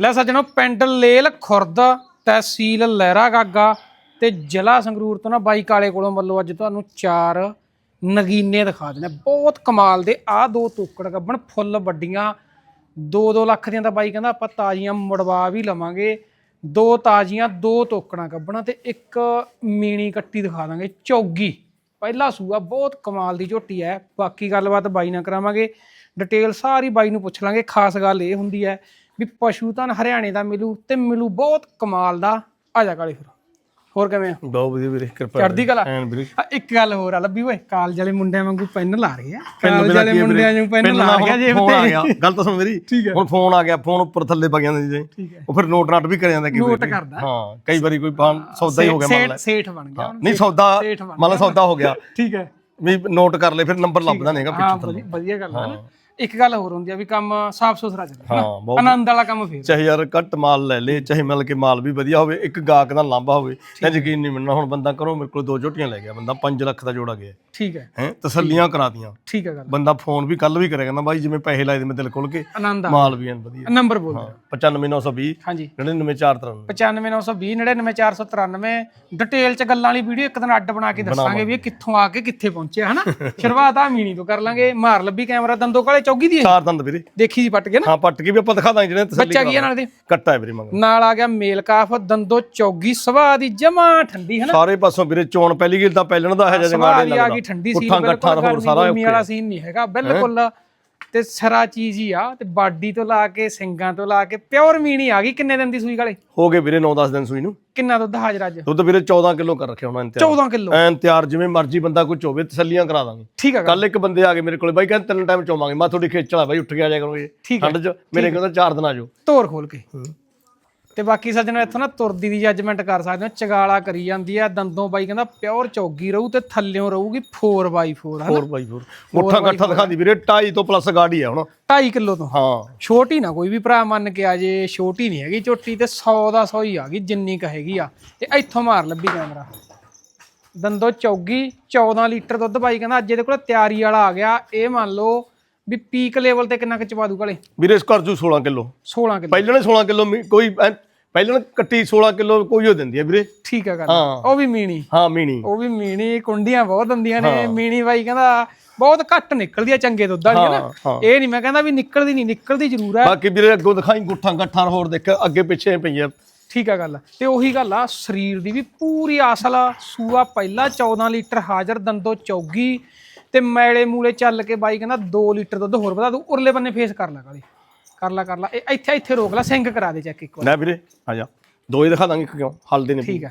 ਲੈ ਸੱਜਣੋ ਪਿੰਡ ਲੇਲ ਖੁਰਦ, ਤਹਿਸੀਲ, ਲਹਿਰਾ ਗਾਗਾ ਤੇ ਜ਼ਿਲ੍ਹਾ ਸੰਗਰੂਰ ਤੋਂ ਨਾ ਬਾਈ ਕਾਲੇ ਕੋਲੋਂ ਵੱਲੋਂ ਅੱਜ ਤੁਹਾਨੂੰ ਚਾਰ ਨਗੀਨੇ ਦਿਖਾ ਦਿੰਦੇ ਬਹੁਤ ਕਮਾਲ ਦੇ ਆ ਦੋ ਤੋਕੜ ਗੱਬਣ, ਫੁੱਲ ਵੱਡੀਆਂ। 2-2 ਲੱਖ ਦੀਆਂ ਤਾਂ ਬਾਈ ਕਹਿੰਦਾ ਆਪਾਂ ਤਾਜ਼ੀਆਂ ਮੁੜਵਾ ਵੀ ਲਵਾਂਗੇ। ਦੋ ਤਾਜ਼ੀਆਂ, ਦੋ ਤੋਕੜਾਂ ਗੱਬਣਾ ਤੇ ਇੱਕ ਮੀਣੀ ਕੱਟੀ ਦਿਖਾ ਦਾਂਗੇ, ਚੌਗੀ। ਪਹਿਲਾ ਸੂਆ, ਬਹੁਤ ਕਮਾਲ ਦੀ ਝੋਟੀ ਹੈ। ਬਾਕੀ ਗੱਲਬਾਤ ਬਾਈ ਨਾਲ ਕਰਾਵਾਂਗੇ। ਡਿਟੇਲ ਸਾਰੀ ਬਾਈ ਨੂੰ ਪੁੱਛ ਲਾਂਗੇ, ਖਾਸ ਗੱਲ ਇਹ ਹੁੰਦੀ ਹੈ ਵੀ ਪਸ਼ੂ ਤਾਂ ਹਰਿਆਣੇ ਦਾ ਮਿਲੂ ਤੇ ਮਿਲੂ ਬਹੁਤ ਕਮਾਲ ਦਾ। ਆ ਜਾ ਕਾਲੇ ਫਿਰ। ਹੋਰ ਕਿਵੇਂ ਆ? ਬਹੁਤ ਵਧੀਆ ਵੀਰੇ ਕਿਰਪਾ ਚੜ੍ਹਦੀ ਕਲਾ? ਐਨ ਵੀਰੇ। ਆ, ਇੱਕ ਗੱਲ ਹੋਰ ਆ ਲੱਭੀ ਓਏ। ਕਾਲਜ ਵਾਲੇ ਮੁੰਡਿਆਂ ਵਾਂਗੂ ਪੈਨ ਲਾ ਰਹੇ ਆ। ਪੈਨ ਕਾਲਜ ਵਾਲੇ ਆ? ਮੁੰਡਿਆਂ ਨੂੰ ਪੈਨ ਪੈਨ ਲਾ ਰਿਹਾ ਜੇ ਫੋਨ ਆ ਗਿਆ। ਗੱਲ ਤਾਂ ਸੁਣ ਮੇਰੀ। ਹੁਣ ਫੋਨ ਆ ਗਿਆ ਫੋਨ ਉੱਪਰ ਥੱਲੇ ਪਾ ਜਾਂਦਾ ਜੀ। ਉਹ ਫਿਰ ਨੋਟ ਨਾਟ ਵੀ ਕਰ ਜਾਂਦਾ ਕਿ ਨੋਟ ਕਰਦਾ। ਹਾਂ ਕਈ ਵਾਰੀ ਕੋਈ ਪਾਣ ਸੌਦਾ ਹੀ ਹੋ ਗਿਆ ਮੰਨ ਲੈ। ਸੇਠ ਬਣ ਗਿਆ। ਹੁਣ। ਨਹੀਂ ਸੌਦਾ ਸੇਠ ਬਣ ਮੰਨ ਲੈ ਸੌਦਾ ਹੋ ਗਿਆ। ਠੀਕ ਹੈ। ਵੀ ਨੋਟ ਕਰ ਲੈ ਫਿਰ ਨੰਬਰ ਲੱਭਦਾ ਨਹੀਂਗਾ ਹਾਂ ਪਿੱਛੇ ਵਧੀਆ ਵਧੀਆ ਗੱਲ ਹੈ ਨਾ। ਇੱਕ ਗੱਲ ਹੋਰ ਹੁੰਦੀ ਆ ਵੀ ਕੰਮ ਸਾਫ਼ ਸੁਥਰਾ ਚੱਲੇ ਹਾਂ ਬਹੁਤ ਆਨੰਦ ਵਾਲਾ ਕੰਮ ਫੇਰ। ਚਾਹੇ ਯਾਰ ਘੱਟ ਮਾਲ ਲੈ ਲੇ ਚਾਹੇ ਮਿਲ ਕੇ ਮਾਲ ਵੀ ਵਧੀਆ ਹੋਵੇ ਇੱਕ ਗਾਹਕ ਦਾ ਲਾਂਭਾ ਹੋਵੇ ਤਾਂ ਯਕੀਨ ਨਹੀਂ ਮੰਨਣਾ ਹੁਣ ਬੰਦਾ ਕਰੋ ਮੇਰੇ ਕੋਲ ਦੋ ਝੋਟੀਆਂ ਲੈ ਗਿਆ ਬੰਦਾ 5 ਲੱਖ ਦਾ ਜੋੜਾ ਗਿਆ। ਠੀਕ ਹੈ। ਹੈ ਤਸੱਲੀਆਂ ਕਰਾਤੀਆਂ। ਠੀਕ ਹੈ ਗੱਲ। ਬੰਦਾ ਫੋਨ ਵੀ ਕੱਲ ਵੀ ਕਰਿਆ ਕਹਿੰਦਾ ਬਾਈ ਜਿਵੇਂ ਪੈਸੇ ਲਾਏ ਦੇ ਮੈਂ ਦਿਲ ਖੋਲ ਕੇ ਆਨੰਦ ਆ। ਮਾਲ ਵੀ ਐਨ ਵਧੀਆ। ਨੰਬਰ ਬੋਲ ਦਿਓ। 95920 ਹਾਂਜੀ। 99493 95920 99493 ਡਿਟੇਲ ਚ ਗੱਲਾਂ ਵਾਲੀ ਵੀਡੀਓ ਇੱਕ ਦਿਨ ਅੱਡ ਬਣਾ ਕੇ ਦੱਸਾਂਗੇ ਵੀ ਇਹ ਕਿੱਥੋਂ ਆ ਕੇ ਕਿੱਥੇ ਪਹੁੰਚਿਆ ਹਨਾ? ਸ਼ੁਰੂਆਤ ਆ ਮੀਣੀ ਤੋਂ ਕਰ ਲਾਂਗੇ। ਮਾਰ ਲੱਭੀ ਕੈਮਰਾ ਦੰਦੋ ਕਾਲੇ ਚੌਗੀ ਦੀ ਹੈ। ਚਾਰ ਦੰਦ ਵੀਰੇ। ਦੇਖੀ ਜੀ ਪੱਟ ਕੇ ਨਾ? ਹਾਂ ਪੱਟ ਕੇ ਵੀ ਆਪਾਂ ਦਿਖਾ ਦਾਂਗੇ ਜਿਹੜੇ ਤਸੱਲੀ ਬੱਚਾ ਕੀ ਆ ਨਾਲ ਦੇ ਕੱਟਾ ਹੈ ਵੀਰੇ ਮੰਗ ਨਾਲ ਆ ਗਿਆ ਮੇਲ ਕਾਫ ਦੰਦੋ ਚੌਗੀ ਸੁਭਾਅ ਦੀ ਜਮਾ ਠੰਡੀ ਹਨਾ ਸਾਰੇ ਪਾਸੋਂ ਵੀਰੇ ਚੋਣ ਪਹਿਲੀ ਗੇਰ ਤਾਂ ਪਹਿਲਣ ਦਾ ਹੈ ਜਾਂ ਸੁਭਾਅ ਜੰਗਾੜੇ ਦੀ ਆ ਗਈ ਠੰਡੀ ਸੀ ਉੱਠਾਂ ਗੱਠਾਂ ਹੋਰ ਸਾਰਾ ਗਰਮੀ ਵਾਲਾ ਸੀਨ ਨਹੀਂ ਹੈਗਾ ਬਿਲਕੁਲ ਤੇ ਸਰਾ ਚੀਜ਼ ਹੀ ਆ ਤੇ ਬਾਡੀ ਤੋਂ ਲਾ ਕੇ ਸਿੰਗਾਂ ਤੋਂ ਲਾ ਕੇ ਪਿਓਰ ਮੀਣੀ ਆ ਗਈ। ਕਿੰਨੇ ਦਿਨ ਦੀ ਸੂਈ ਕਾਲੇ ਹੋ ਗਏ ਵੀਰੇ 9-10 ਦਿਨ ਸੂਈ ਨੂੰ। ਕਿੰਨਾ ਦੁੱਧ ਹਾਜ਼ਰ ਅੱਜ? ਦੁੱਧ ਵੀਰੇ 14 ਕਿਲੋ ਕਰ ਰੱਖਿਆ ਹੋਣਾ ਇੰਤਜ਼ਾਰ 14 ਕਿਲੋ? ਐਨ ਤਿਆਰ ਜਿਵੇਂ ਮਰਜ਼ੀ ਬੰਦਾ ਕੋਈ ਚੋਵੇ ਤਸੱਲੀਆਂ ਕਰਾ ਦਾਂਗੇ। ਠੀਕ ਹੈ ਕੱਲ ਇੱਕ ਬੰਦੇ ਆ ਗਏ ਮੇਰੇ ਕੋਲੇ ਬਾਈ ਕਹਿੰਦੇ ਤਿੰਨ ਟਾਈਮ ਚੋਵਾਂਗੇ। ਮੈਂ ਤੁਹਾਡੀ ਖੇਚਲਾ ਬਾਈ ਉੱਠ ਕੇ ਆ ਜਾਇਆ ਕਰੋਗੇ। ਠੰਡ 'ਚ ਮੇਰੇ ਕਹਿੰਦਾ ਚਾਰ ਦਿਨ ਆ ਜਾਓ। ਧੋਰ ਖੋਲ ਕੇ। ਤੇ ਬਾਕੀ ਸੱਜਣਾ ਇੱਥੋਂ ਨਾ ਤੁਰਦੀ ਦੀ ਜੱਜਮੈਂਟ ਕਰ ਸਕਦੇ ਹੋ ਚਗਾਲਾ ਕਰੀ ਜਾਂਦੀ ਆ ਦੰਦੋਂ ਬਾਈ ਕਹਿੰਦਾ ਪਿਓਰ ਚੌਗੀ ਰਹੂ ਤੇ ਥੱਲਿਓਂ ਰਹੂਗੀ 4x4 ਹਨਾ? 4 ਬਾਈ 4 ਮੁੱਠਾ ਗੱਠਾ ਦਿਖਾਉਂਦੀ ਵੀਰੇ 2.5 ਤੋਂ ਪਲੱਸ ਗਾੜੀ ਆ ਹੁਣ। 2.5 ਕਿਲੋ ਤੋਂ? ਹਾਂ। ਛੋਟੀ ਨਾ ਕੋਈ ਵੀ ਭਰਾ ਮੰਨ ਕੇ ਆ ਜੇ ਛੋਟੀ ਨਹੀਂ ਹੈਗੀ ਝੋਟੀ ਤੇ 100 ਦਾ 100 ਹੀ ਆ ਗਈ ਜਿੰਨੀ ਕ ਹੈਗੀ ਆ। ਤੇ ਇੱਥੋਂ ਮਾਰ ਲੱਭੀ ਕੈਮਰਾ ਦੰਦੋ ਚੌਗੀ 14 ਲੀਟਰ ਦੁੱਧ ਬਾਈ ਕਹਿੰਦਾ ਅੱਜ ਇਹਦੇ ਕੋਲ ਤਿਆਰੀ ਵਾਲਾ ਆ ਗਿਆ। ਇਹ ਮੰਨ ਲਓ ਵੀ ਪੀਕ ਲੈਵਲ ਤੇ ਕਿੰਨਾ ਕੁ ਚਵਾ ਦੂ ਕਾਲੇ ਵੀਰੇ ਇਸ ਕਰ ਜੂ 16 ਕਿਲੋ। 16 ਕਿਲੋ। ਪਹਿਲਾਂ ਨੇ 16 ਕਿਲੋ ਕੋਈ ਪਹਿਲਾਂ ਕੱਟੀ 16 ਕਿਲੋ ਕੋਈ ਹੋ ਦਿੰਦੀ ਹੈ ਵੀਰੇ। ਠੀਕ ਆ ਗੱਲ। ਹਾਂ। ਉਹ ਵੀ ਮੀਣੀ। ਹਾਂ ਮੀਣੀ। ਉਹ ਵੀ ਮੀਣੀ ਕੁੰਡੀਆਂ ਬਹੁਤ ਹੁੰਦੀਆਂ ਨੇ। ਮੀਣੀ ਬਾਈ ਕਹਿੰਦਾ ਬਹੁਤ ਘੱਟ ਨਿਕਲਦੀ ਆ ਚੰਗੇ ਦੁੱਧ ਵਾਲੀ ਹਾਂ, ਨਾ? ਹਾਂ। ਇਹ ਨਹੀਂ ਮੈਂ ਕਹਿੰਦਾ ਵੀ ਨਿਕਲਦੀ ਨਹੀਂ ਨਿਕਲਦੀ ਜ਼ਰੂਰ ਹੈ ਬਾਕੀ ਵੀਰੇ ਅੱਗੋਂ ਦਿਖਾਈ ਗੁੱਠਾਂ ਗੱਠਾਂ ਹੋਰ ਦੇਖ ਅੱਗੇ ਪਿੱਛੇ ਪਈਆਂ। ਠੀਕ ਆ ਗੱਲ। ਤੇ ਉਹੀ ਗੱਲ ਆ ਸਰੀਰ ਦੀ ਵੀ ਪੂਰੀ ਅਸਲ ਸੂਆ ਪਹਿਲਾ 14 ਲੀਟਰ ਹਾਜ਼ਰ ਦੰਦੋ ਚੌਗੀ। ਤੇ ਮੈਲੇ ਮੂਲੇ ਚੱਲ ਕੇ ਬਾਈ ਕਹਿੰਦਾ 2 ਲੀਟਰ ਦੁੱਧ ਹੋਰ ਵਧਾ ਦੂ ਉਰਲੇ ਬੰਨੇ ਫੇਸ ਕਰ ਲੈ ਕਾਲੀ ਕਰ ਲੈ ਕਰ ਲੈ। ਇਹ ਇੱਥੇ ਇੱਥੇ ਰੋਕ ਲੈ ਸਿੰਕ ਕਰਾ ਦੇ ਚੈੱਕ ਇੱਕ ਵਾਰ। ਨਾ ਵੀਰੇ ਆ ਜਾ। ਦੋ ਹੀ ਦਿਖਾ ਦਾਂਗੇ ਕਿਉਂ ਹਲਦੇ ਨੇ ਠੀਕ ਆ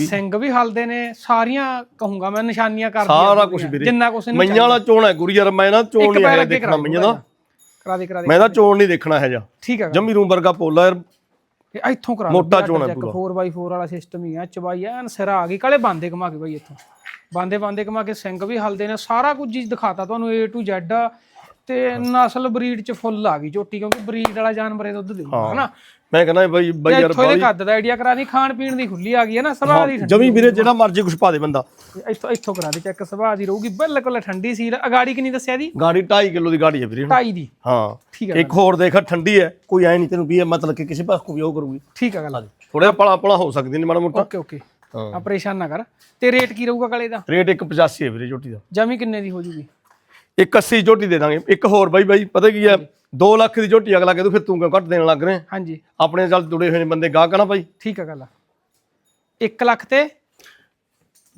ਸਿੰਘ ਵੀ ਹਲਦੇ ਨੇ ਸਾਰੀਆਂ ਕਹੂੰਗਾ ਮੈਂ ਨਿਸ਼ਾਨੀਆਂ ਕਰ ਸਾਰਾ ਕੁਝ ਵੀਰੇ। ਜਿੰਨਾ ਕੁਛ ਇਹਨੂੰ ਮਈਆਂ ਵਾਲਾ ਚੋਣ ਹੈ ਗੁਰੂ ਯਾਰ ਮੈਂ ਨਾ ਚੋਣ ਨਹੀਂ ਪੈਰ ਹੈ ਦੇਖਣਾ ਮਈਆਂ ਦਾ। ਕਰਾ ਦੇ ਕਰਾ ਦੇ ਮੈਂ ਤਾਂ ਚੋਣ ਨਹੀਂ ਦੇਖਣਾ ਹੈ ਜਾ ਠੀਕ ਆ ਜੰਮੀ ਰੂਮ ਵਰਗਾ ਪੋਲਾ ਯਾਰ। ਇੱਥੋਂ ਕਰਾ ਮੋਟਾ ਚੋਣ ਹੈ 4x4 ਵਾਲਾ ਸਿਸਟਮ ਹੀ ਆ ਚਬਾਈ ਐਨ ਸਿਰਾ ਆ ਗਈ ਕਾਲੇ ਬਾਂਦੇ ਘਮਾ ਕੇ ਬਾਈ ਇੱਥੋਂ। ਬਾਂਦੇ ਬਾਂਦੇ ਘਮਾ ਕੇ ਸਿੰਘ ਵੀ ਹਲਦੇ ਨੇ ਸਾਰਾ ਕੁਝ ਜੀ ਦਿਖਾਤਾ ਤੁਹਾਨੂੰ A to Z ਤੇ ਨਸਲ ਬਰੀਡ ਚ ਫੁੱਲ ਆ ਗਈ ਝੋਟੀ ਕਿਉਂਕਿ ਬਰੀਡ ਵਾਲਾ ਜਾਨਵਰ ਇਹ ਦੁੱਧ ਦੇਊਗਾ ਹਨਾ? ਮੈਂ ਕਹਿੰਦਾ ਬਈ ਬਈ ਯਾਰ ਇੱਥੋਂ ਇਹਦੇ ਕੱਦ ਦਾ ਆਈਡੀਆ ਕਰਾ ਦੀ ਖਾਣ ਪੀਣ ਦੀ ਖੁੱਲੀ ਆ ਗਈ ਹੈ ਨਾ ਸੁਭਾਅ ਦੀ। ਜਮੀ ਵੀਰੇ ਜਿਹੜਾ ਮਰਜ਼ੀ ਕੁਛ ਪਾ ਦੇ ਬੰਦਾ। ਇੱਥੋਂ ਇੱਥੋਂ ਕਰਾ ਦੇ ਚੈੱਕ ਸੁਭਾਅ ਦੀ ਰਹੂਗੀ ਬਿਲਕੁਲ ਠੰਡੀ ਸੀ ਅਗਾੜੀ ਕਿੰਨੀ ਦੱਸਿਆ ਦੀ? ਗਾੜੀ 2.5 ਕਿਲੋ ਦੀ ਗਾੜੀ ਹੈ ਵੀਰੇ। 2.5 ਦੀ। ਹਾਂ। ਠੀਕ ਹੈ ਇੱਕ ਹੋਰ ਦੇਖ ਠੰਡੀ ਹੈ ਕੋਈ ਐ ਨਹੀਂ ਤੈਨੂੰ ਵੀ ਮਤਲਬ ਕਿ ਕਿਸੇ ਪਾਸ ਕੋ ਵੀ ਉਹ ਕਰੂਗੀ। ਠੀਕ ਹੈ ਗੱਲ ਥੋੜਾ ਪਲਾ ਪਲਾ ਹੋ ਸਕਦੀ ਨੇ ਮਾੜਾ ਮੋਟਾ। Okay okay. ਹਾਂ। ਆ ਪਰੇਸ਼ਾਨ ਨਾ ਕਰ। ਤੇ ਰੇਟ ਕੀ ਰਹੂਗਾ ਕਾਲੇ ਦਾ? ਰੇਟ 185 ਹੈ ਵੀਰੇ ਝੋਟੀ ਦਾ। ਜਮੀ ਕਿੰਨੇ ਦੀ ਹੋ ਜੂਗੀ? 180 ਝੋਟੀ ਦੇ ਦਾਂਗੇ। ਇੱਕ ਹੋਰ ਬਾਈ ਬਾਈ ਪਤਾ ਕੀ ਹੈ? 2 ਲੱਖ ਦੀ ਝੋਟੀ ਅਗਲਾ ਕਹਿੰਦਾ ਫਿਰ ਤੂੰ ਕਿਉਂ ਘੱਟ ਦੇਣ ਲੱਗ ਰਿਹਾ? ਹਾਂਜੀ। ਆਪਣੇ ਨਾਲ ਜੁੜੇ ਹੋਏ ਨੇ ਬੰਦੇ ਗਾਹਕ ਨਾ ਬਾਈ? ਠੀਕ ਹੈ ਗੱਲ 1 ਲੱਖ ਤੇ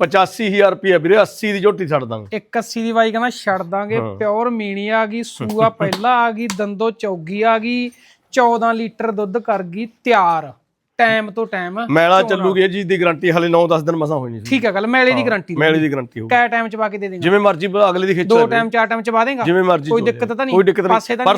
85000 ਰੁਪਏ ਵੀਰੇ 80 ਦੀ ਝੋਟੀ ਛੱਡ ਦਾਂਗੇ। 180 ਦੀ ਬਾਈ ਕਹਿੰਦਾ ਛੱਡ ਦਾਂਗੇ। ਪਿਓਰ ਮੀਣੀ ਆ ਗਈ ਸੂਆ ਪਹਿਲਾ ਆ ਗਈ ਦੰਦੋ ਚੌਗੀ ਆ ਗਈ 14 ਲੀਟਰ ਦੁੱਧ ਕਰ ਗਈ ਤਿਆਰ। ਟਾਈਮ ਤੋਂ ਟਾਈਮ ਮੈਲਾ ਚੱਲੂਗੀ ਇਹ ਚੀਜ਼ ਦੀ ਗਾਰੰਟੀ ਹਲੇ 9-10 ਦਿਨ ਮਸਾਂ ਹੋਈ ਨਹੀਂ ਠੀਕ ਹੈ ਗੱਲ ਮੈਲੇ ਦੀ ਗਾਰੰਟੀ ਮੈਲੇ ਦੀ ਗਾਰੰਟੀ ਹੋਊ ਕੈ ਟਾਈਮ ਚ ਪਾ ਕੇ ਦੇ ਦੇਂਗੇ ਜਿਵੇਂ ਮਰਜ਼ੀ ਅਗਲੇ ਦੀ ਖਿੱਚ ਦੋ ਟਾਈਮ ਚਾਰ ਟਾਈਮ ਚ ਪਾ ਦੇਂਗਾ। ਜਿਵੇਂ ਮਰਜ਼ੀ ਕੋਈ ਦਿੱਕਤ ਤਾਂ ਨਹੀਂ। ਕੋਈ ਦਿੱਕਤ ਨਹੀਂ। ਪਰ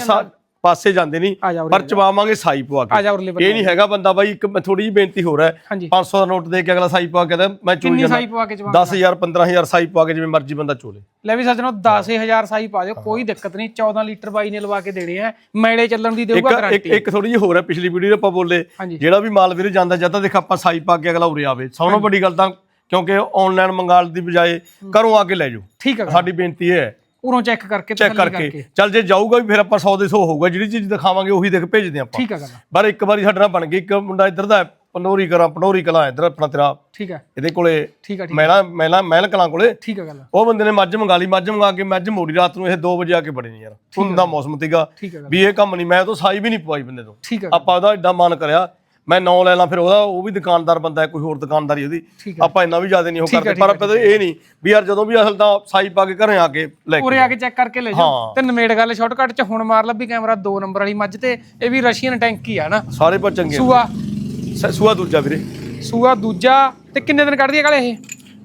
ਪਾਸੇ ਜਾਂਦੇ ਨਹੀਂ ਜਾ ਪਰ ਚਵਾਵਾਂਗੇ ਸਾਈ ਪਵਾ ਕੇ। ਜਾ ਇਹ ਨਹੀਂ ਹੈਗਾ ਬੰਦਾ ਬਾਈ ਇੱਕ ਥੋੜੀ ਜਿਹੀ ਬੇਨਤੀ ਹੋ ਰਿਹਾ ਹੈ। ਹਾਂਜੀ। 500 ਦਾ ਨੋਟ ਦੇ ਕੇ ਅਗਲਾ ਸਾਈ ਪਵਾ ਕੇ ਕਹਿੰਦਾ ਮੈਂ ਕਿੰਨੀ ਜਾਣਾ ਸਾਈ ਪਵਾ ਕੇ ਚਵਾ 10000 15000 ਸਾਈ ਪਵਾ ਕੇ ਜਿਵੇਂ ਮਰਜ਼ੀ ਬੰਦਾ ਚੋਲੇ। ਲੈ ਵੀ ਸੱਜਣੋ 10000 ਸਾਈ ਪਾ ਦਿਓ ਕੋਈ ਦਿੱਕਤ ਨਹੀਂ। 14 ਲੀਟਰ ਬਾਈ ਨੇ ਲਵਾ ਕੇ ਦੇਣੇ ਆ। ਮੈਲੇ ਚੱਲਣ ਦੀ ਦੇਊਗਾ ਗਾਰੰਟੀ ਇੱਕ ਥੋੜੀ ਜਿਹੀ ਹੋਰ ਹੈ ਪਿਛਲੀ ਵੀਡੀਓ ਆਪਾਂ ਬੋਲੇ। ਜਿਹੜਾ ਵੀ ਮਾਲ ਵੀਰੇ ਜਾਂਦਾ ਜਾਂਦਾ ਦੇਖ ਆਪਾਂ ਸਾਈ ਪਾ ਕੇ ਅਗਲਾ ਉਰੇ ਆਵੇ। ਸਭ ਤੋਂ ਵੱਡੀ ਗੱਲ ਤਾਂ ਕਿਉਂਕਿ ਆਨਲਾਈਨ ਮੰਗਾਲ ਦੀ ਬਜਾਏ ਘਰੋਂ ਆ ਕੇ ਲੈ ਜਾਓ। ਠੀਕ ਹੈ। ਸਾਡੀ ਬੇਨਤੀ ਇਹ ਹੈ। ਉਰੋਂ ਚੈੱਕ ਕਰਕੇ ਚੈੱਕ ਕਰਕੇ। ਚੱਲ ਜੇ ਜਾਊਗਾ ਵੀ ਫਿਰ ਆਪਾਂ 100 ਦੇ 100 ਹੋਊਗਾ ਜਿਹੜੀ ਚੀਜ਼ ਦਿਖਾਵਾਂਗੇ ਉਹੀ ਦੇਖ ਭੇਜਦੇ ਆਪਾਂ। ਠੀਕ ਆ ਗੱਲ ਪਰ ਇੱਕ ਵਾਰੀ ਸਾਡੇ ਨਾਲ ਬਣ ਗਈ ਇੱਕ ਮੁੰਡਾ ਇੱਧਰ ਦਾ ਹੈ, ਪਨੋਰੀ ਕਰਾਂ ਪਨੋਰੀ ਕਲਾਂ ਇੱਧਰ ਆਪਣਾ ਤੇਰਾ। ਠੀਕ ਆ। ਇਹਦੇ ਕੋਲੇ ਠੀਕ ਠੀਕ ਮਹਿਲਾ ਮਹਿਲਾ ਮਹਿਲ ਕਲਾਂ ਕੋਲੇ। ਠੀਕ ਆ ਗੱਲ ਉਹ ਬੰਦੇ ਨੇ ਮੱਝ ਮੰਗਾ ਲਈ ਮੱਝ ਮੰਗਾ ਕੇ ਮੱਝ ਮੋੜੀ ਰਾਤ ਨੂੰ ਇਹ 2 ਵਜੇ ਆ ਕੇ ਬੜੇ ਨੇ ਯਾਰ ਧੁੰਦ ਦਾ ਮੌਸਮ ਗੱਲ ਵੀ ਇਹ ਕੰਮ ਨਹੀਂ ਮੈਂ ਤਾਂ ਸਾਈ ਵੀ ਨਹੀਂ ਪਵਾਈ ਬੰਦੇ ਤੋਂ। ਆਪਾਂ ਉਹਦਾ ਏਡਾ ਮਨ ਕਰਿਆ। ਮੈਂ ਨੌ ਲੈ ਲਾਂ ਫਿਰ ਉਹਦਾ ਉਹ ਵੀ ਦੁਕਾਨਦਾਰ ਬੰਦਾ ਹੈ ਕੋਈ ਹੋਰ ਦੁਕਾਨਦਾਰੀ ਉਹਦੀ। ਆਪਾਂ ਇੰਨਾ ਵੀ ਜ਼ਿਆਦਾ ਨਹੀਂ ਉਹ ਕਰਦੇ ਪਰ ਆਪਾਂ ਇਹ ਨਹੀਂ ਵੀ ਯਾਰ ਜਦੋਂ ਵੀ ਅਸਲ ਤਾਂ ਸਾਈ ਪਾ ਕੇ ਘਰੇ ਆ ਕੇ ਲੈ ਕੇ ਉਰੇ ਆ ਕੇ ਚੈੱਕ ਕਰਕੇ ਲੈ ਜਾਓ। ਤੇ ਨਵੇੜ ਗੱਲ ਸ਼ਾਰਟਕਟ ਚ ਹੁਣ ਮਾਰ ਲੱਭੀ ਕੈਮਰਾ 2 ਨੰਬਰ ਵਾਲੀ ਮੱਝ ਤੇ ਇਹ ਵੀ ਰਸ਼ੀਅਨ ਟੈਂਕੀ ਆ ਨਾ। ਸਾਰੇ ਪਰ ਚੰਗੇ। ਸੂਆ। ਸੂਆ ਦੂਜਾ ਵੀਰੇ। ਸੂਆ ਦੂਜਾ ਤੇ ਕਿੰਨੇ ਦਿਨ ਕੱਢਦੀ ਹੈ ਕਾਲੇ ਇਹ?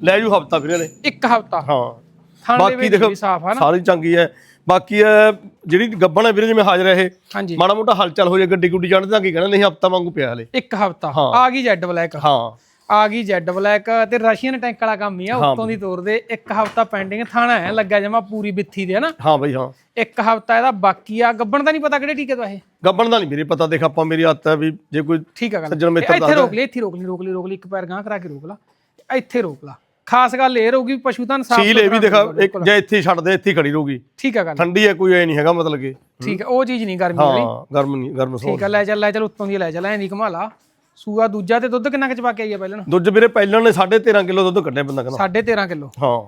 ਲੈ ਜੂ ਹਫਤਾ ਵੀਰੇ ਨੇ ਇੱਕ ਹਫਤਾ। ਹਾਂ। ਬਾਕੀ ਦੇਖੋ ਸਾਰੀ ਚੰਗੀ ਹੈ। ਬਾਕੀ ਇਹ ਜਿਹੜੀ ਗੱਬਣ ਹੈ ਵੀਰੇ ਜਿਵੇਂ ਹਾਜ਼ਰ ਹੈ ਇਹ ਮਾੜਾ ਮੋਟਾ ਹਲਚਲ ਹੋ ਜਾਏ ਗੱਡੀ ਗੁੱਡੀ ਚੜ੍ਹਦੇ ਤਾਂ ਕੀ ਕਹਿਣਾ ਨਹੀਂ ਹਫਤਾ ਵਾਂਗੂ ਪਿਆ ਹਲੇ। ਇੱਕ ਹਫਤਾ। ਹਾਂ। ਆ ਗਈ ਜੈਡ ਬਲੈਕ ਹਾਂ। ਆ ਗਈ ਜੈਡ ਬਲੈਕ ਤੇ ਰਸ਼ੀਅਨ ਟੈਂਕ ਵਾਲਾ ਕੰਮ ਹੀ ਆ ਹਾਂ। ਉੱਤੋਂ ਦੀ ਤੋਰ ਦੇ ਇੱਕ ਹਫਤਾ ਪੈਂਡਿੰਗ ਥਾਣਾ ਹੈ ਲੱਗਾ ਜਮਾ ਪੂਰੀ ਬਿੱਥੀ ਦੇ ਹਨਾ? ਹਾਂ ਬਈ ਹਾਂ। ਇੱਕ ਹਫਤਾ ਇਹਦਾ ਬਾਕੀ ਆ ਗੱਬਣ ਦਾ ਨਹੀਂ ਪਤਾ ਕਿਹੜੇ ਟੀਕੇ ਤੋਂ ਇਹ? ਗੱਬਣ ਦਾ ਨਹੀਂ ਵੀਰੇ ਪਤਾ ਦੇਖ ਆਪਾਂ ਮੇਰੀ ਆਦਤ ਹੈ ਵੀ ਜੇ ਕੋਈ ਠੀਕ ਆ ਗੱਲ। ਸੱਜਣ ਮਿੱਤਰ ਇੱਥੇ। ਰੋਕ ਲਈ ਇੱਥੇ ਰੋਕ ਲਈ ਰੋਕ ਲਈ ਰੋਕ ਲਈ ਇੱਕ ਪੈਰ ਗਾਂ ਕਰਾ ਕੇ ਰੋਕ ਲਾ। ਇੱਥੇ ਰੋਕ ਲਾ। ਖਾਸ ਗੱਲ ਇਹ ਰਹੂਗੀ ਪਸ਼ੂ ਧਨ ਸਾਫ਼ ਸੀਲ ਇਹ ਵੀ ਦੇਖਾ ਇੱਕ ਜੇ ਇੱਥੇ ਹੀ ਛੱਡ ਦੇ ਇੱਥੇ ਹੀ ਖੜੀ ਰਹੂਗੀ। ਠੀਕ ਆ ਗੱਲ। ਠੰਡੀ ਹੈ ਕੋਈ ਐ ਨਹੀਂ ਹੈਗਾ ਮਤਲਬ ਕਿ। ਠੀਕ ਆ ਉਹ ਚੀਜ਼ ਨਹੀਂ ਗਰਮੀ ਵਾਲੀ। ਹਾਂ ਗਰਮ ਨਹੀਂ ਗਰਮ ਸੋ। ਠੀਕ ਆ ਲੈ ਚੱਲ ਲੈ ਚੱਲ ਉੱਤੋਂ ਦੀ ਲੈ ਚੱਲ ਐਂ ਦੀ ਘੁਮਾ ਲਾ। ਸੂਆ ਦੂਜਾ ਤੇ ਦੁੱਧ ਕਿੰਨਾ ਕੁ ਚਵਾ ਕੇ ਆਈ ਆ ਪਹਿਲਾਂ? ਦੁੱਧ ਵੀਰੇ ਪਹਿਲਾਂ ਨੇ 13.5 ਕਿਲੋ ਦੁੱਧ ਕੱਢਿਆ ਬੰਦਾ ਕਹਿੰਦਾ। 13.5 ਕਿਲੋ। ਹਾਂ।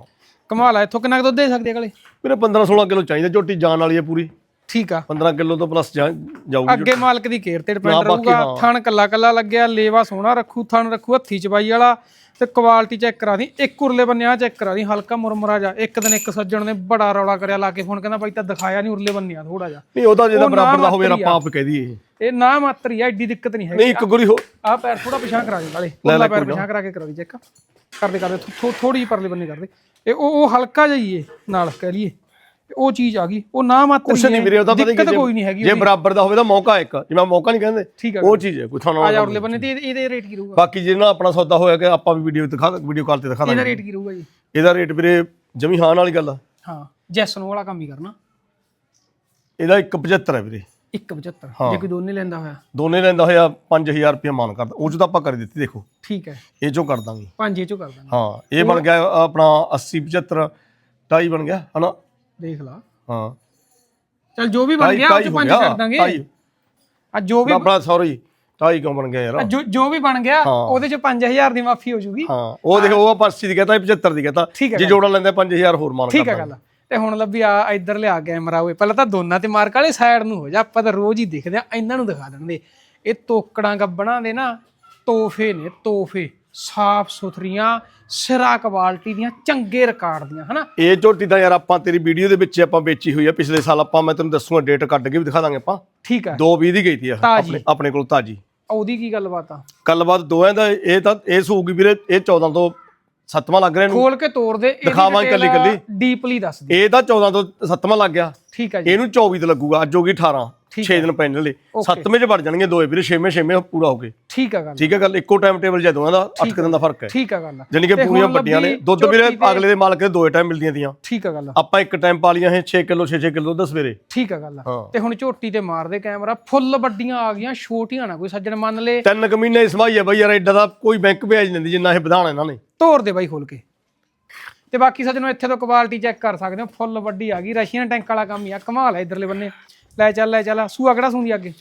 ਘੁਮਾ ਲਾ ਇੱਥੋਂ ਕਿੰਨਾ ਕੁ ਦੁੱਧ ਦੇ ਸਕਦੇ ਆ ਕਲੇ ਵੀਰੇ 15 16 ਕਿਲੋ ਚਾਹੀਦਾ ਝੋਟੀ ਜਾਨ ਵਾਲੀ ਹੈ ਪੂਰੀ। ਠੀਕ ਆ। 15 ਕਿਲੋ ਤੋਂ ਪਲੱਸ ਜਾਊਗੀ ਅੱਗੇ ਮਾਲਕ ਦੀ ਕੇਅਰ ਤੇ ਹਾਂ, ਡਿਪੈਂਡ ਰਹੂਗਾ। ਹਾਂ। ਥਣ ਕੱਲਾ ਕੱਲਾ ਲੱਗਿਆ ਲੇਵਾ ਸੋਹਣਾ ਰੱਖੂ ਥਣ ਰੱਖੂ ਹੱਥੀ ਚਬਾਈ ਵਾਲਾ ਤੇ ਕੁਆਲਿਟੀ ਚੈੱਕ ਕਰਾ ਦੀ। ਇੱਕ ਉਰਲੇ ਬੰਨੇ ਆ ਚੈੱਕ ਕਰਾ ਦੀ ਹਲਕਾ ਮੁਰਮਰਾ ਜਾ ਇੱਕ ਦਿਨ ਇੱਕ ਸੱਜਣ ਨੇ ਬੜਾ ਰੌਲਾ ਕਰਿਆ ਲਾ ਕੇ। ਫੋਨ ਕਹਿੰਦਾ ਬਾਈ ਤਾਂ ਦਿਖਾਇਆ ਨਹੀਂ ਉਰਲੇ ਬੰਨੇ ਆ ਥੋੜਾ ਜਿਹਾ। ਨਹੀਂ ਉਹਦਾ ਜਿਹਦਾ ਬਰਾਬਰ ਦਾ ਹੋਵੇ ਹੀ ਆਪਾਂ ਆਪ ਕਹਿ ਦਈਏ। ਇਹ ਨਾ ਮਾਤਰ ਹੀ ਆ ਐਡੀ ਦਿੱਕਤ ਨਹੀਂ ਹੈਗੀ। ਨਹੀਂ ਇੱਕ ਗੁਰੀ ਹੋ ਆ ਪੈਰ ਥੋੜਾ ਪਿਛਾਂ ਕਰਾ ਦੇ ਨਾਲੇ। ਉਹਦਾ ਪੈਰ ਪਿਛਾਂ ਕਰਾ ਕੇ ਕਰਾ ਦੀ ਚੈੱਕ ਕਰਦੇ ਕਰਦੇ ਥੋੜੀ ਜਿਹੀ ਪਰਲੇ ਬੰਨੇ ਕਰਦੇ ਇਹ ਉਹ ਉਹ ਹਲਕਾ ਜਾਈਏ ਨਾਲ ਕਹਿ ਲਈਏ। ਤੇ ਉਹ ਚੀਜ਼ ਆ ਗਈ। ਉਹ ਨਾ ਮਾਤਰ ਕੁਛ ਨਹੀਂ ਵੀਰੇ ਉਹਦਾ ਪਤਾ ਦਿੱਕਤ ਕੋਈ ਨਹੀਂ ਹੈਗੀ ਜੇ ਬਰਾਬਰ ਦਾ ਹੋਵੇ ਤਾਂ ਮੌਕਾ ਇੱਕ ਜਿਵੇਂ ਮੌਕਾ ਨਹੀਂ ਕਹਿੰਦੇ। ਉਹ ਚੀਜ਼ ਹੈ ਕੋਈ ਤੁਹਾਨੂੰ ਆ ਜਾ ਬੰਨੇ ਤੇ ਇਹਦੇ- ਇਹਦੇ ਰੇਟ ਕੀ ਰਹੂਗਾ? ਬਾਕੀ ਜੇ ਨਾ ਆਪਣਾ ਸੌਦਾ ਹੋਇਆ ਕਿ ਆਪਾਂ ਵੀ ਵੀਡੀਓ ਦਿਖਾ ਵੀਡੀਓ ਕਾਲ ਤੇ ਦਿਖਾ ਇਹਦਾ ਦਾਂਗੇ। ਰੇਟ ਕੀ ਰਹੂਗਾ ਜੀ? ਇਹਦਾ ਰੇਟ ਵੀਰੇ ਜਮੀ ਹਾਨ ਵਾਲੀ ਗੱਲ ਆ। ਹਾਂ ਜੈਸਨ ਵਾਲਾ ਕੰਮ ਹੀ ਕਰਨਾ। ਇਹਦਾ 175 ਹੈ ਵੀਰੇ। 175 ਜੇ ਕੋਈ ਦੋਨੇ ਲੈਂਦਾ ਹੋਇਆ? ਦੋਨੇ ਲੈਂਦਾ ਹੋਇਆ 5000 ਰੁਪਏ ਮਾਨ ਕਰਦਾ। ਉਹ ਚ ਤਾਂ ਆਪਾਂ ਕਰ ਦਿੱਤੀ ਦੇਖੋ। ਠੀਕ ਹੈ। ਇਹ ਚੋਂ ਕਰ ਦਾਂਗੇ। ਪੰਜ ਇਹ ਚੋਂ ਕਰ ਦਾਂਗੇ। ਹਾਂ ਇਹ ਬਣ ਗਿਆ ਆਪਣਾ 80 75 ਢਾਈ ਬਣ ਗਿਆ ਹਨਾ? ਦੇਖ ਲਾ। ਹਾਂ। ਚਲ ਜੋ ਵੀ ਬਣ ਗਿਆ ਉਹ ਚ ਪੰਜ ਕਰ ਦਾਂਗੇ। ਢਾਈ ਆ ਜੋ ਵੀ ਆਪਣਾ ਸੌਰੀ ਢਾਈ ਕਿਉਂ ਬਣ ਗਿਆ ਯਾਰ? ਜੋ ਜੋ ਵੀ ਬਣ ਗਿਆ। ਉਹਦੇ ਚ 5000 ਦੀ ਮਾਫੀ ਹੋ ਜੂਗੀ। ਹਾਂ। ਉਹ ਦੇਖੋ ਉਹ 80 ਦੀ ਕਹਤਾ 75 ਦੀ ਕਹਤਾ। ਜੇ ਜੋੜਨ ਲੈਂਦੇ 5000 ਹੋਰ ਮਾਨ ਠੀਕ ਹੈ ਗੱਲ। ਤੇ ਹੁਣ ਲੱਭੀ ਆ ਇੱਧਰ ਲਿਆ ਕੈਮਰਾ ਹੋਏ ਪਹਿਲਾਂ ਤਾਂ ਦੋਨਾਂ ਤੇ ਮਾਰਕ ਵਾਲੇ ਸਾਈਡ ਨੂੰ ਹੋ ਜਾ। ਆਪਾਂ ਤਾਂ ਰੋਜ਼ ਹੀ ਦੇਖਦੇ ਆ ਇਹਨਾਂ ਨੂੰ ਦਿਖਾ ਦਿੰਦੇ। ਇਹ ਤੋਕੜਾਂ ਗੱਬਣਾ ਦੇ ਨਾ ਤੋਹਫੇ ਨੇ ਤੋਹਫੇ। ਸਾਫ਼ ਸੁਥਰੀਆਂ ਸਿਰਾ ਕੁਆਲਿਟੀ ਦੀਆਂ ਚੰਗੇ ਰਿਕਾਰਡ ਦੀਆਂ ਹਨਾ? ਇਹ ਝੋਟੀ ਤਾਂ ਯਾਰ ਆਪਾਂ ਤੇਰੀ ਵੀਡੀਓ ਦੇ ਵਿੱਚ ਆਪਾਂ ਵੇਚੀ ਹੋਈ ਆ। ਪਿਛਲੇ ਸਾਲ ਆਪਾਂ ਮੈਂ ਤੈਨੂੰ ਦੱਸੂਗਾ ਡੇਟ ਕੱਢ ਕੇ ਵੀ ਦਿਖਾ ਦਾਂਗੇ ਆਪਾਂ। ਠੀਕ ਹੈ 220 ਦੀ ਗਈ ਤਾਜ਼ੀ। ਆਪਣੇ ਆਪਣੇ ਕੋਲ ਤਾਜੀ। ਉਹਦੀ ਕੀ ਗੱਲਬਾਤ ਆ? ਗੱਲਬਾਤ ਦੋਆਂ ਦਾ ਇਹ ਤਾਂ ਇਹ ਸੂਗੀ ਵੀਰੇ ਇਹ 14 ਤੋਂ 7ਵਾਂ ਲੱਗ ਰਿਹਾ ਇਹਨੂੰ। ਖੋਲ ਕੇ ਤੋੜ ਦੇ ਦਿਖਾਵਾਂਗੇ ਕੱਲੀ-ਕੱਲੀ। ਡੀਪਲੀ ਦੱਸ ਦੇ। ਇਹ ਤਾਂ 14 ਤੋਂ 7ਵਾਂ ਲੱਗ ਗਿਆ। ਠੀਕ ਹੈ ਜੀ। ਇਹਨੂੰ 24 ਤੇ ਲੱਗੂਗਾ ਅੱਜ ਹੋ ਗਈ 18 6 ਦਿਨ ਪੈਣ ਲਈ। ਸੱਤਵੇਂ ਚ ਵੜ ਜਾਣਗੇ ਦੋਏ ਵੀਰੇ ਛੇਵੇਂ ਛੇਵੇਂ ਪੂਰਾ ਹੋ ਗਏ ਠੀਕ ਆ ਗੱਲ। ਠੀਕ ਹੈ ਗੱਲ ਇੱਕੋ ਟਾਈਮ ਟੇਬਲ ਜਾਂ ਦੋਵਾਂ ਦਾ 8 ਦਿਨ ਦਾ ਫ਼ਰਕ ਹੈ। ਠੀਕ ਆ ਗੱਲ। ਜਾਨੀ ਕਿ ਪੂਰੀਆਂ ਵੱਡੀਆਂ ਨੇ। ਦੁੱਧ ਵੀਰੇ ਅਗਲੇ ਦੇ ਮਾਲਕ ਦੇ ਦੋਏ ਟਾਈਮ ਮਿਲਦੀਆਂ ਤੀਆਂ। ਠੀਕ ਆ ਗੱਲ। ਆਪਾਂ ਇੱਕ ਟਾਈਮ ਪਾ ਲੀਆਂ ਇਹ 6 ਕਿਲੋ 6-6 ਕਿਲੋ ਦੁੱਧ ਸਵੇਰੇ ਠੀਕ ਆ ਗੱਲ। ਤੇ ਹੁਣ ਝੋਟੀ ਤੇ ਮਾਰਦੇ ਕੈਮਰਾ ਫੁੱਲ ਵੱਡੀਆਂ ਆ ਗਈਆਂ ਛੋਟੀਆਂ ਨਾ ਕੋਈ ਸੱਜਣ ਮੰਨ ਲੇ ਤਿੰਨ ਕੁ ਮਹੀਨੇ ਸਮਾਈ ਹੈ ਬਈ ਯਾਰ ਐਡਾ ਦਾ ਕੋਈ ਬੈਂਕ ਵਿਆਜ ਨਹੀਂ ਦਿੰਦੀ ਜਿੰਨਾ ਇਹ ਵਧਾਣਾ ਇਹਨਾਂ ਨੇ। ਤੋੜ ਦੇ ਬਾਈ ਖੋਲ ਕੇ। ਤੇ ਬਾਕੀ ਸੱਜਣੋ ਇੱਥੇ ਤੋਂ ਕੁਆਲਿਟੀ ਚੈੱਕ ਕਰ ਸਕਦੇ ਹੋ। ਫੁੱਲ ਵੱਡੀ ਆ ਗਈ ਰਸ਼ੀਅਨ ਟੈਂਕ ਵਾਲਾ ਕੰਮ ਹੀ ਆ। ਕਮਾਲ ਹੈ ਇਧਰਲੇ ਬੰਨੇ। ਲੈ ਚੱਲ ਲੈ ਚੱਲ। ਸੂਆ ਕਿਹੜਾ ਸੂੰਦੀ ਅੱਗੇ?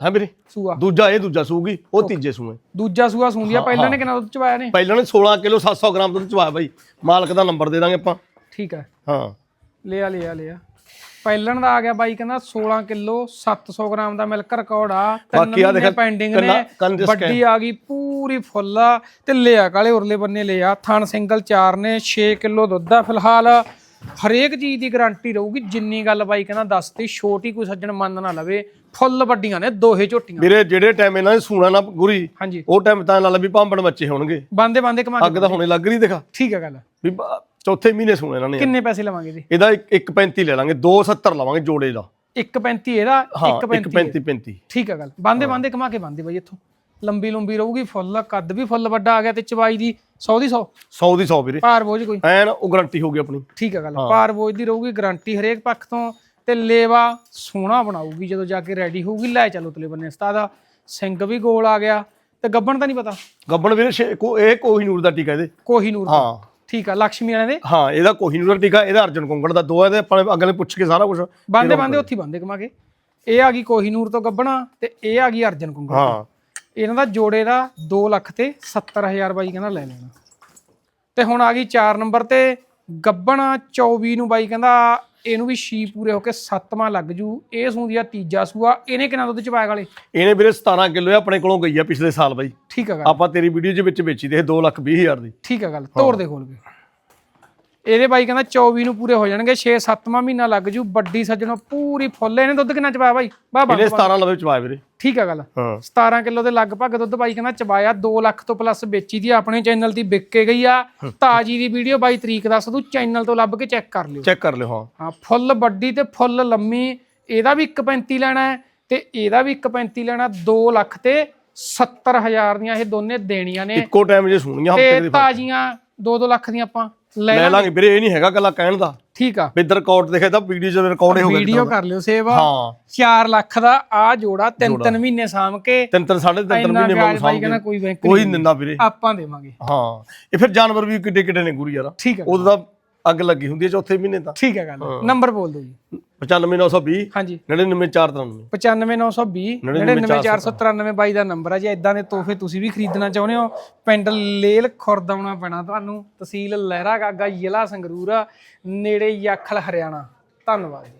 ਹਾਂ ਵੀਰੇ। ਸੂਆ। ਦੂਜਾ ਇਹ ਦੂਜਾ ਸੂਗੀ ਉਹ ਤੀਜੇ ਸੂਏ। ਦੂਜਾ ਸੂਆ ਸੂੰਦੀ ਆ। ਪਹਿਲਾਂ ਨੇ ਕਿੰਨਾ ਦੁੱਧ ਚਵਾਇਆ ਨੇ? ਪਹਿਲਾਂ ਨੇ 16 ਕਿਲੋ 700 ਗ੍ਰਾਮ ਦੁੱਧ ਚਵਾਇਆ ਬਾਈ। ਮਾਲਕ ਦਾ ਨੰਬਰ ਦੇ ਦਾਂਗੇ ਆਪਾਂ। ਠੀਕ ਹੈ। ਹਾਂ ਲਿਆ ਲਿਆ ਲਿਆ ਪਹਿਲਣ ਦਾ ਆ ਗਿਆ ਬਾਈ ਕਹਿੰਦਾ 16 ਕਿਲੋ 700 ਗ੍ਰਾਮ ਦਾ ਮਿਲਕ ਰਿਕਾਰਡ ਆ। ਤਿੰਨ ਬਾਕੀ ਦੇਖ, ਮਹੀਨੇ ਪੈਂਡਿੰਗ ਨੇ। ਵੱਡੀ ਆ ਗਈ ਪੂਰੀ ਫੁੱਲ ਆ। ਤੇ ਲਿਆ ਕਾਲੇ ਉਰਲੇ ਬੰਨੇ ਲਿਆ ਥਣ ਸਿੰਗਲ ਚਾਰ ਨੇ 6 ਕਿਲੋ ਦੁੱਧ ਆ ਫਿਲਹਾਲ। ਹਰੇਕ ਚੀਜ਼ ਦੀ ਗਾਰੰਟੀ ਰਹੂਗੀ ਜਿੰਨੀ ਗੱਲ ਬਾਈ ਕਹਿੰਦਾ ਦੱਸਤੀ ਛੋਟੀ ਕੋਈ ਸੱਜਣ ਮੰਨ ਨਾ ਲਵੇ ਫੁੱਲ ਵੱਡੀਆਂ ਨੇ ਦੋਹੇ ਝੋਟੀਆਂ। ਵੀਰੇ ਜਿਹੜੇ ਟਾਈਮ ਇਹਨਾਂ ਨੇ ਸੂਣਾ ਨਾ ਗੁਰੀ ਹਾਂਜੀ। ਉਹ ਟਾਈਮ ਤਾਂ ਲਾ ਲਾ ਵੀ ਭਾਂਬਣ ਬੱਚੇ ਹੋਣਗੇ। ਬੰਦੇ ਬੰਦੇ ਕਮਾ ਕੇ ਅੱਗ ਤਾਂ ਹੁਣੇ ਲੱਗ ਰਹੀ ਦੇਖਾ। ਠੀਕ ਹੈ ਗੱਲ। ਵੀ ਚੌਥੇ ਮਹੀਨੇ ਸੂਣਾ ਇਹਨਾਂ ਨੇ। ਕਿੰਨੇ ਪੈਸੇ ਲਵਾਂਗੇ ਜੀ? ਇਹਦਾ 1.35 ਲੈ ਲਾਂਗੇ 270 ਲਵਾਂਗੇ ਜੋੜੇ ਦਾ। 1.35 ਇਹਦਾ ਹਾਂ 1.35 1.35 35 ਠੀਕ ਹੈ ਗੱਲ। ਬੰਦੇ ਬੰਦੇ ਕਮਾ ਕੇ ਬੰਦੇ ਬਾਈ ਇੱਥੋਂ। ਲੰਬੀ ਲੰਬੀ ਰਹੂਗੀ ਫੁੱਲ ਕੱਦ ਵੀ ਫੁੱਲ ਵੱਡਾ ਆ ਗਿਆ ਤੇ ਚਵਾਈ ਦੀ 100 ਦੀ 100 100 ਦੀ 100 ਵੀਰੇ। ਭਾਰ ਬੋਝ ਕੋਈ? ਐਨ ਉਹ ਗਾਰੰਟੀ ਹੋ ਗਈ ਆਪਣੀ। ਠੀਕ ਹੈ ਗੱਲ ਭਾਰ ਬੋਝ ਦੀ ਰਹੂਗੀ ਗਾਰੰਟੀ ਹਰੇਕ ਪੱਖ ਤੋਂ ਤੇ ਲੇਵਾ ਸੋਹਣਾ ਬਣਾਊਗੀ ਜਦੋਂ ਜਾ ਕੇ ਰੈਡੀ ਹੋਊਗੀ ਲੈ ਚੱਲੋ ਤਲੇ ਬੰਨੇ ਉਸਤਾਦਾ ਸਿੰਘ ਵੀ ਗੋਲ ਆ ਗਿਆ ਤੇ ਗੱਬਣ ਤਾਂ ਨਹੀਂ ਪਤਾ? ਗੱਬਣ ਵੀਰੇ ਕੋ ਇਹ ਕੋਹੀਨੂਰ ਦਾ ਟੀਕਾ ਇਹਦੇ। ਕੋਹੀਨੂਰ ਹਾਂ। ਠੀਕ ਆ ਲక్ష్ਮੀ ਵਾਲਿਆਂ ਦੇ? ਹਾਂ ਇਹਦਾ ਕੋਹੀਨੂਰ ਟੀਕਾ ਇਹਦਾ ਅਰਜਨ ਕੁੰਗੜ ਦਾ ਦੋ ਇਹਦੇ ਆਪਾਂ ਅਗਲੇ ਪੁੱਛ ਕੇ ਸਾਰਾ ਕੁਝ ਬੰਦੇ ਬੰਦੇ ਉੱਥੇ ਬੰਦੇ ਕਮਾ ਕੇ ਇਹ ਆ ਗਈ ਕੋਹੀਨੂਰ ਤੋਂ ਗੱਬਣਾ ਤੇ ਇਹ ਆ ਗਈ ਅਰਜਨ ਕੁੰਗੜ ਹਾਂ। ਇਹਨਾਂ ਦਾ ਜੋੜੇ ਦਾ 2 ਲੱਖ ਤੇ 70000 ਬਾਈ ਕਹਿੰਦਾ ਲੈ ਲੈਣਾ। ਤੇ ਹੁਣ ਆ ਗਈ 4 ਨੰਬਰ ਤੇ ਗੱਬਣਾ 24 ਨੂੰ ਬਾਈ ਕਹਿੰਦਾ ਇਹਨੂੰ ਵੀ ਛੀ ਪੂਰੇ ਹੋ ਕੇ ਸੱਤਵਾਂ ਲੱਗ ਜੂ। ਇਹ ਸੂੰਦੀ ਆ ਤੀਜਾ ਸੂਆ ਇਹਨੇ ਕਿੰਨਾ ਦੁੱਧ ਚ ਪਾਇਆ ਗਾਲੇ ਇਹਨੇ ਵੀਰੇ 17 ਕਿਲੋ ਆਪਣੇ ਕੋਲੋਂ ਗਈ ਆ ਪਿਛਲੇ ਸਾਲ ਬਾਈ। ਠੀਕ ਆ ਗੱਲ। ਆਪਾਂ ਤੇਰੀ ਵੀਡੀਓ 'ਚ ਵਿੱਚ ਵੇਚੀ ਦੇ 2 ਲੱਖ 20 ਹਜ਼ਾਰ ਦੀ। ਠੀਕ ਆ ਗੱਲ ਤੋੜ ਦੇ ਖੋਲ ਕੇ। ਇਹਦੇ ਬਾਈ ਕਹਿੰਦਾ 24 ਨੂੰ ਪੂਰੇ ਹੋ ਜਾਣਗੇ 6-7ਵਾਂ ਮਹੀਨਾ ਲੱਗ ਜੂ ਵੱਡੀ ਸੱਜਣੋ ਪੂਰੀ ਫੁੱਲ ਇਹਨੇ ਦੁੱਧ ਕਿੰਨਾ ਚ ਪਾਇਆ ਬਾਈ? ਵਾਹ ਵਾਹ ਇਹਨੇ 17 ਲਵੇ ਚਵਾਏ ਵੀਰੇ। ਠੀਕ ਆ ਗੱਲ। ਹਾਂ। 17 ਕਿਲੋ ਦੇ ਲਗਭਗ ਦੁੱਧ ਬਾਈ ਕਹਿੰਦਾ ਚਬਾਇਆ 2 ਲੱਖ ਤੋਂ ਪਲੱਸ ਵੇਚੀ ਦੀ ਆਪਣੇ ਚੈਨਲ ਦੀ ਵਿਕ ਕੇ ਗਈ ਆ। ਤਾਜੀ ਦੀ ਵੀਡੀਓ ਬਾਈ ਤਰੀਕ ਦੱਸ ਦੂ ਚੈਨਲ ਤੋਂ ਲੱਭ ਕੇ ਚੈੱਕ ਕਰ ਲਿਓ। ਚੈੱਕ ਕਰ ਲਿਓ ਹਾਂ। ਹਾਂ ਫੁੱਲ ਵੱਡੀ ਤੇ ਫੁੱਲ ਲੰਮੀ ਇਹਦਾ ਵੀ 1.35 ਲੈਣਾ ਹੈ ਤੇ ਇਹਦਾ ਵੀ 1.35 ਲੈਣਾ 2 ਲੱਖ ਤੇ 70000 ਦੀਆਂ ਇਹ ਦੋਨੇ ਦੇਣੀਆਂ ਨੇ। ਇੱਕੋ ਟਾਈਮ ਜੇ ਸੁਣੀਆਂ ਹਫ਼ਤੇ ਤੇ ਦੇ ਤਾਜ਼ੀਆਂ 2-2 ਲੱਖ ਦੀਆਂ ਆਪਾਂ ਲੈ ਲੈ ਲਾਂਗੇ ਵੀਰੇ ਇਹ ਨਹੀਂ ਹੈਗਾ ਗੱਲਾਂ ਕਹਿਣ ਦਾ। ਠੀਕ ਆ। ਵੀ ਇਧਰ ਰਿਕਾਰਡ ਦੇਖੇ ਤਾਂ ਵੀਡੀਓ 'ਚ ਰਿਕਾਰਡ ਹੀ ਗਿਆ ਵੀਡੀਓ ਕਰ ਲਿਓ ਸੇਵ। ਹਾਂ। 4 ਲੱਖ ਦਾ ਆ ਜੋੜਾ ਤਿੰਨ ਤਿੰਨ ਮਹੀਨੇ ਸਾਂਭ ਕੇ ਤਿੰਨ ਤਿੰਨ ਸਾਢੇ ਤਿੰਨ ਤਿੰਨ ਮਹੀਨੇ ਮੰਗ ਕਹਿੰਦਾ ਕੇ। ਕੋਈ ਬੈਂਕ ਕੋਈ ਨਹੀਂ ਦਿੰਦਾ। ਵੀਰੇ। ਆਪਾਂ ਦੇਵਾਂਗੇ। ਹਾਂ। ਇਹ ਫਿਰ ਜਾਨਵਰ ਵੀ ਕਿੱਡੇ ਕਿੱਡੇ ਨੇ ਗੁਰੂ ਯਾਰ। ਤਾਂ ਅੱਗ ਲੱਗੀ ਹੁੰਦੀ ਹੈ ਚੌਥੇ ਮਹੀਨੇ ਤਾਂ। ਠੀਕ ਹੈ ਗੱਲ ਨੰਬਰ ਬੋਲ ਦਿਓ ਜੀ। 95920 ਹਾਂਜੀ। 99493 95920 99493 ਬਾਈ ਦਾ ਨੰਬਰ ਆ। ਜੀ ਇਦਾਂ ਦੇ ਤੋਹਫੇ ਤੁਸੀਂ ਵੀ ਖਰੀਦਣਾ ਚਾਹੁੰਦੇ ਹੋ ਪਿੰਡ ਲੇਲ ਖੁਰਦ ਆਉਣਾ ਪੈਣਾ ਤੁਹਾਨੂੰ। ਤਹਿਸੀਲ ਲਹਿਰਾ ਗਾਗਾ ਜ਼ਿਲ੍ਹਾ ਸੰਗਰੂਰ ਨੇੜੇ ਯਾਖਲ ਹਰਿਆਣਾ। ਧੰਨਵਾਦ ਜੀ।